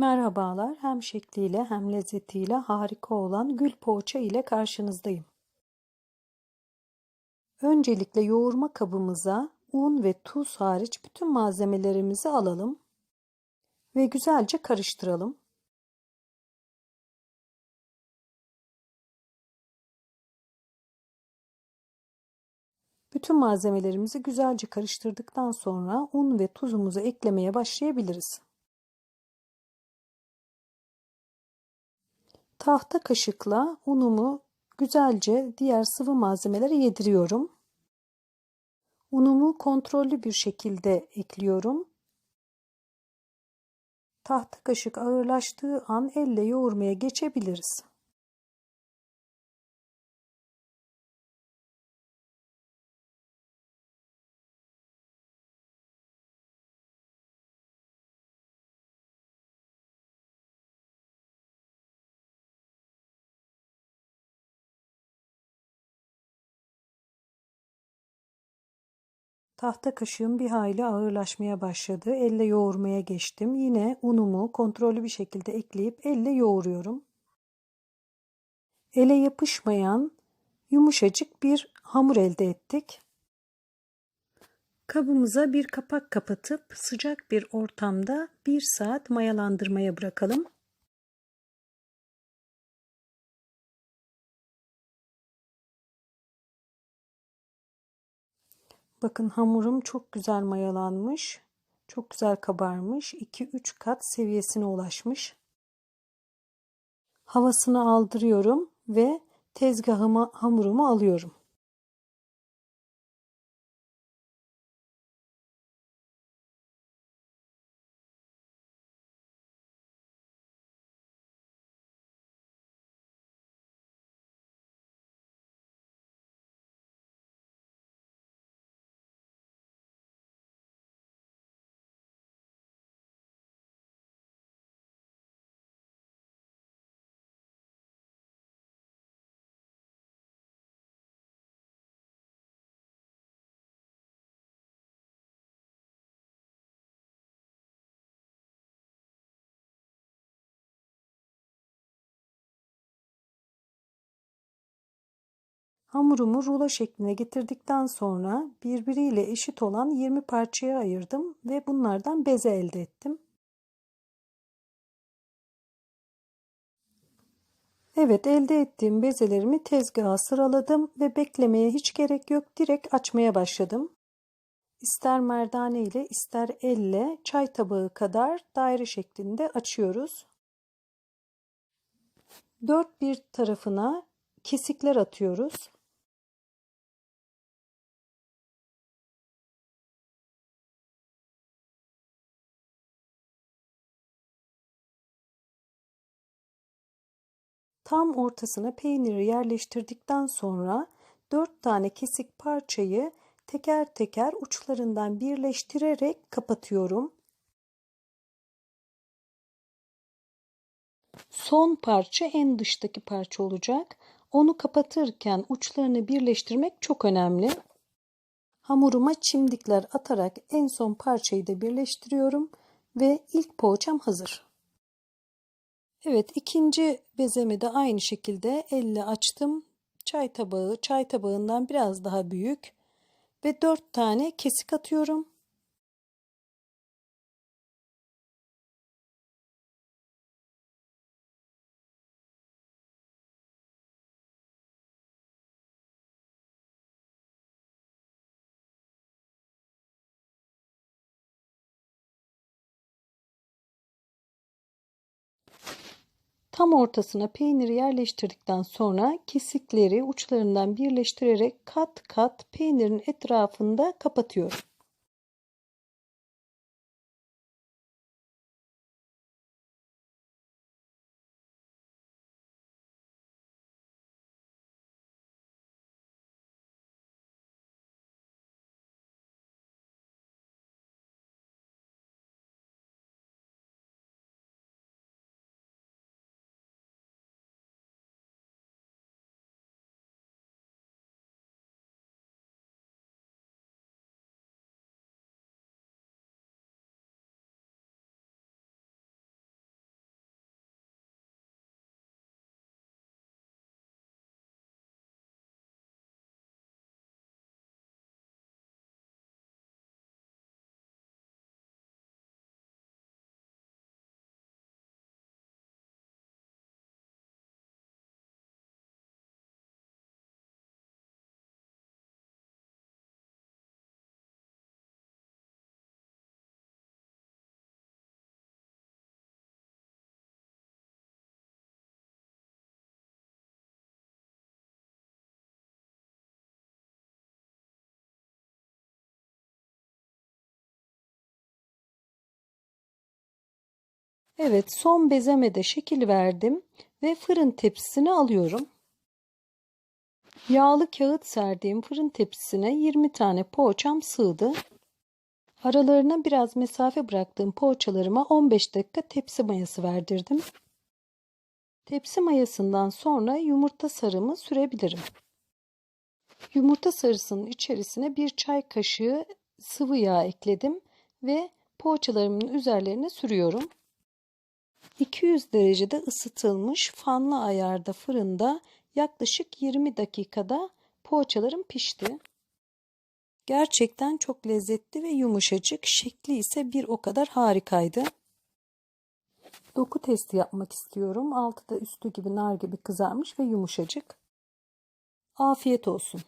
Merhabalar, hem şekliyle hem lezzetiyle harika olan gül poğaça ile karşınızdayım. Öncelikle yoğurma kabımıza un ve tuz hariç bütün malzemelerimizi alalım ve güzelce karıştıralım. Bütün malzemelerimizi güzelce karıştırdıktan sonra un ve tuzumuzu eklemeye başlayabiliriz. Tahta kaşıkla unumu güzelce diğer sıvı malzemelere yediriyorum. Unumu kontrollü bir şekilde ekliyorum. Tahta kaşık ağırlaştığı an elle yoğurmaya geçebiliriz. Tahta kaşığım bir hayli ağırlaşmaya başladı. Elle yoğurmaya geçtim. Yine unumu kontrollü bir şekilde ekleyip elle yoğuruyorum. Ele yapışmayan yumuşacık bir hamur elde ettik. Kabımıza bir kapak kapatıp sıcak bir ortamda bir saat mayalandırmaya bırakalım. Bakın hamurum çok güzel mayalanmış. Çok güzel kabarmış. 2-3 kat seviyesine ulaşmış. Havasını aldırıyorum ve tezgahıma hamurumu alıyorum. Hamurumu rulo şekline getirdikten sonra birbiriyle eşit olan 20 parçaya ayırdım ve bunlardan beze elde ettim. Evet elde ettiğim bezelerimi tezgaha sıraladım ve beklemeye hiç gerek yok direkt açmaya başladım. İster merdane ile ister elle çay tabağı kadar daire şeklinde açıyoruz. Dört bir tarafına kesikler atıyoruz. Tam ortasına peyniri yerleştirdikten sonra 4 tane kesik parçayı teker teker uçlarından birleştirerek kapatıyorum. Son parça en dıştaki parça olacak. Onu kapatırken uçlarını birleştirmek çok önemli. Hamuruma çimdikler atarak en son parçayı da birleştiriyorum ve ilk poğaçam hazır. Evet ikinci bezemi de aynı şekilde elle açtım. Çay tabağı, çay tabağından biraz daha büyük ve dört tane kesik atıyorum. Tam ortasına peyniri yerleştirdikten sonra kesikleri uçlarından birleştirerek kat kat peynirin etrafında kapatıyorum. Evet son bezeme de şekil verdim ve fırın tepsisine alıyorum. Yağlı kağıt serdiğim fırın tepsisine 20 tane poğaçam sığdı. Aralarına biraz mesafe bıraktığım poğaçalarıma 15 dakika tepsi mayası verdirdim. Tepsi mayasından sonra yumurta sarımı sürebilirim. Yumurta sarısının içerisine bir çay kaşığı sıvı yağ ekledim ve poğaçalarımın üzerlerine sürüyorum. 200 derecede ısıtılmış fanlı ayarda fırında yaklaşık 20 dakikada poğaçalarım pişti. Gerçekten çok lezzetli ve yumuşacık, şekli ise bir o kadar harikaydı. Doku testi yapmak istiyorum. Altı da üstü gibi nar gibi kızarmış ve yumuşacık. Afiyet olsun.